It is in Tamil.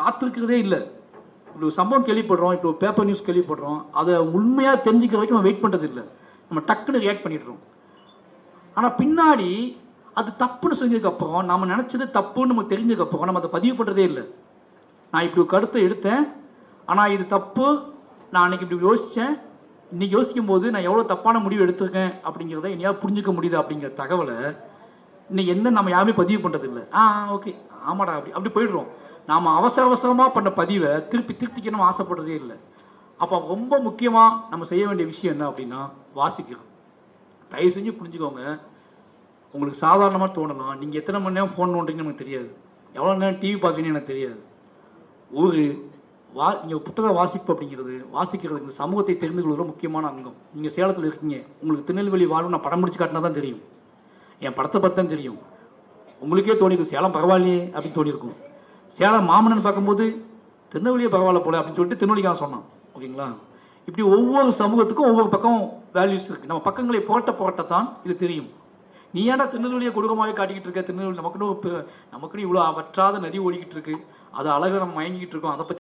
காத்திருக்கிறதே இல்லை. இப்படி ஒரு சம்பவம் கேள்விப்படுறோம் இப்போ ஒரு பேப்பர் நியூஸ் கேள்விப்படுறோம் அதை உண்மையாக தெரிஞ்சுக்கிற வரைக்கும் நம்ம வெயிட் பண்ணுறது இல்லை. நம்ம டக்குன்னு ரியாக்ட் பண்ணிடுறோம். ஆனால் பின்னாடி அது தப்புன்னு செஞ்சதுக்கப்புறம் நம்ம நினச்சது தப்புன்னு நமக்கு தெரிஞ்சதுக்கப்புறம் நம்ம அதை பதிவு பண்ணுறதே இல்லை. நான் இப்படி ஒரு கருத்தை எடுத்தேன். ஆனால் இது தப்பு. நான் அன்றைக்கி இப்படி யோசித்தேன் இன்னைக்கு யோசிக்கும் போது நான் எவ்வளோ தப்பான முடிவு எடுத்திருக்கேன் அப்படிங்கிறத என்னையாவது புரிஞ்சுக்க முடியுது அப்படிங்கிற தகவலை இன்னைக்கு என்ன நம்ம யாருமே பதிவு பண்ணுறது இல்லை. ஆ ஓகே. ஆமாடா அப்படி அப்படி போயிடுறோம். நாம் அவசர அவசரமாக பண்ண பதிவை திருப்பி திருத்திக்கணும் ஆசைப்படுறதே இல்லை. அப்போ ரொம்ப முக்கியமாக நம்ம செய்ய வேண்டிய விஷயம் என்ன அப்படின்னா வாசிக்கிறோம் தயவு செஞ்சு புரிஞ்சுக்கோங்க. உங்களுக்கு சாதாரணமாக தோணலாம் நீங்கள் எத்தனை மணி நேரம் ஃபோன் நோண்டுறீங்கன்னு எனக்கு தெரியாது. எவ்வளோ நேரம் டிவி பார்க்குறீங்கன்னு எனக்கு தெரியாது. ஒரு வா நீங்கள் புத்தக வாசிப்பு அப்படிங்கிறது வாசிக்கிறது இந்த சமூகத்தை தெரிந்து கொள்வது முக்கியமான அங்கம். நீங்கள் சேலத்தில் இருக்கீங்க. உங்களுக்கு திருநெல்வேலி வாழ்வு நான் படம் முடிச்சு காட்டினா தான் தெரியும். என் படத்தை பார்த்து தான் தெரியும். உங்களுக்கே தோணிருக்கும். சேலம் பரவாயில்லையே அப்படின்னு தோணியிருக்கும் சேலம் மாமனன் பார்க்கும்போது திருநெல்வேலியே பரவாயில்ல போல அப்படின்னு சொல்லிட்டு திருநெல்வேலிக்காக சொன்னான். ஓகேங்களா? இப்படி ஒவ்வொரு சமூகத்துக்கும் ஒவ்வொரு பக்கம் வேல்யூஸ் இருக்குது நம்ம பக்கங்களை புரட்ட புரட்டத்தான் இது தெரியும். நீ ஏன்டா திருநெல்வேலியை கொடூரமாகவே காட்டிக்கிட்டு இருக்க? திருநெல்வேலி நமக்குன்னு நமக்குன்னு இவ்வளோ வற்றாத நதி ஓடிக்கிட்டு இருக்கு. அது அழகாக நம்ம மயங்கிக்கிட்டு இருக்கோம். அதை பற்றி